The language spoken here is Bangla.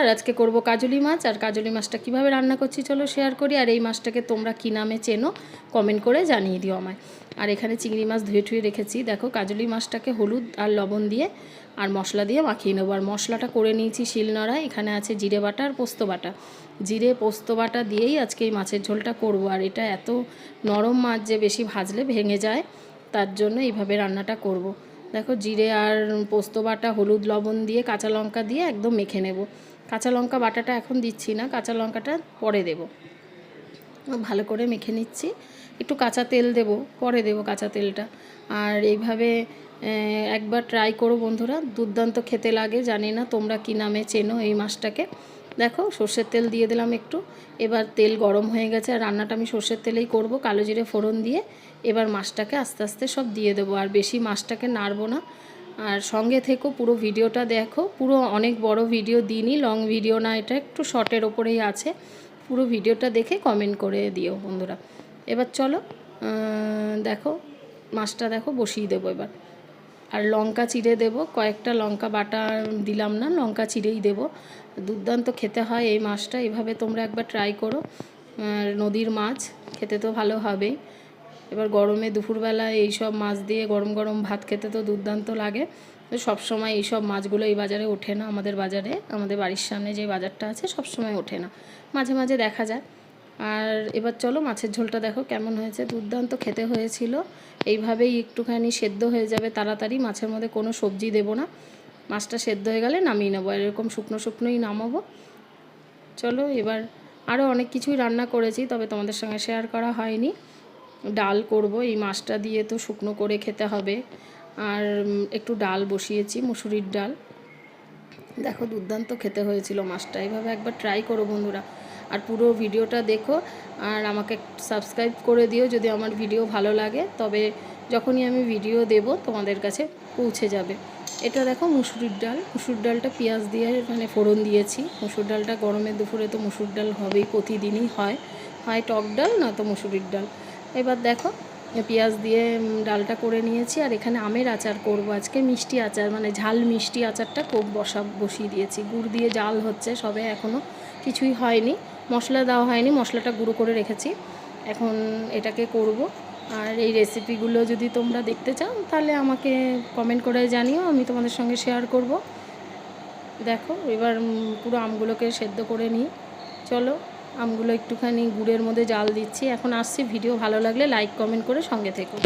আর আজকে করব কাজলি মাছ, আর কাজলি মাছটা কীভাবে রান্না করছি চলো শেয়ার করি, আর এই মাছটাকে তোমরা কী নামে চেনো কমেন্ট করে জানিয়ে দিও আমায়। আর এখানে চিংড়ি মাছ ধুয়ে ঠুয়ে রেখেছি। দেখো কাজলি মাছটাকে হলুদ আর লবণ দিয়ে আর মশলা দিয়ে মাখিয়ে নেব। আর মশলাটা করে নিয়েছি শিলনোড়ায়, এখানে আছে জিরে বাটা আর পোস্ত বাটা। জিরে, পোস্ত বাটা দিয়েই আজকে এই মাছের ঝোলটা করব। আর এটা এত নরম মাছ যে বেশি ভাজলে ভেঙে যায়, তার জন্য এইভাবে রান্নাটা করব। দেখো জিরে আর পোস্ত বাটা, হলুদ, লবণ দিয়ে, কাঁচা লঙ্কা দিয়ে একদম মেখে নেব। কাঁচা লঙ্কা বাটাটা এখন দিচ্ছি না, কাঁচা লঙ্কাটা পরে দেব। ভালো করে মেখে নিচ্ছি। একটু কাঁচা তেল দেব, পরে দেব কাঁচা তেলটা। আর এইভাবে একবার ট্রাই করো বন্ধুরা, দুর্দান্ত খেতে লাগে, জানি না তোমরা কি নামে চেনো এই মাছটাকে। দেখো, সর্ষের তেল দিয়ে দিলাম একটু, এবার তেল গরম হয়ে গেছে, আর রান্নাটা আমি সর্ষের তেলেই করব, কালো জিরে ফোড়ন দিয়ে। এবার মাছটাকে আস্তে আস্তে সব দিয়ে দেবো, আর বেশি মাছটাকে নাড়বো না। আর সঙ্গে থেকো, পুরো ভিডিওটা দেখো। পুরো অনেক বড় ভিডিও দিনই লং ভিডিও না, এটা একটু শর্টের ওপরেই আছে। পুরো ভিডিওটা দেখে কমেন্ট করে দিও বন্ধুরা। এবার চলো দেখো, মাছটা দেখো, বসিয়ে দেবো এবার। আর লঙ্কা চিড়ে দেব, কয়েকটা লঙ্কা বাটা দিলাম না, লঙ্কা চিড়েই দেব। দুর্দান্ত খেতে হয় এই মাছটা, এভাবে তোমরা একবার ট্রাই করো। নদীর মাছ, খেতে তো ভালো হবেই। এবার গরমে দুপুরবেলা এইসব মাছ দিয়ে গরম গরম ভাত খেতে তো দুর্দান্ত লাগে। সব সময় এইসব মাছগুলো এই বাজারে ওঠে না আমাদের বাজারে। আমাদের বাড়ির সামনে যে বাজারটা আছে সব সময় ওঠে না। মাঝে মাঝে দেখা যায়। আর এবার চলো মাছের ঝোলটা দেখো কেমন হয়েছে। দুর্দান্ত খেতে হয়েছিল। এইভাবেই একটুখানি সেদ্ধ হয়ে যাবে তাড়াতাড়ি। মাছের মধ্যে কোনো সবজি দেব না। মাছটা সেদ্ধ হয়ে গেলে নামিয়ে নেব। এরকম শুকনো শুকনোই নামাবো। চলো এবার আরও অনেক কিছুই রান্না করেছি, তবে তোমাদের সঙ্গে শেয়ার করা হয়নি। ডাল করব। এই মাছটা দিয়ে তো শুকনো করে খেতে হবে। আর একটু ডাল বসিয়েছি, মুসুরির ডাল। দেখো দুর্দান্ত খেতে হয়েছিল মাছটা। এইভাবে একবার ট্রাই করো বন্ধুরা। আর পুরো ভিডিওটা দেখো। আর আমাকে সাবস্ক্রাইব করে দিও যদি আমার ভিডিও ভালো লাগে। তবে যখনই আমি ভিডিও দেব, তোমাদের কাছে পৌঁছে যাবে। এটা দেখো মুসুরির ডাল। মুসুর ডালটা পেঁয়াজ দিয়ে মানে ফোড়ন দিয়েছি। মুসুর ডালটা গরমের দুপুরে তো মুসুর ডাল হবেই, প্রতিদিনই হয়। হয় টক ডাল না তো মুসুরির ডাল। এবার দেখো পেঁয়াজ দিয়ে ডালটা করে নিয়েছি, আর এখানে আমের আচার করব আজকে, মিষ্টি আচার মানে ঝাল মিষ্টি আচারটা খুব বসা, বসিয়ে দিয়েছি। গুড় দিয়ে জাল হচ্ছে, সবে এখনও কিছুই হয়নি, মশলা দেওয়া হয়নি, মশলাটা গুঁড়ো করে রেখেছি। এখন এটাকে করব, আর এই রেসিপিগুলো যদি তোমরা দেখতে চাও, তাহলে আমাকে কমেন্ট করে জানিও, আমি তোমাদের সঙ্গে শেয়ার করব। দেখো, এবার পুরো আমগুলোকে সেদ্ধ করে নিই। চলো আমগুলো একটুখানি গুড়ের মধ্যে জাল দিচ্ছি। এখন আসছি, ভিডিও ভালো লাগলে লাইক কমেন্ট করে সঙ্গে থেকো।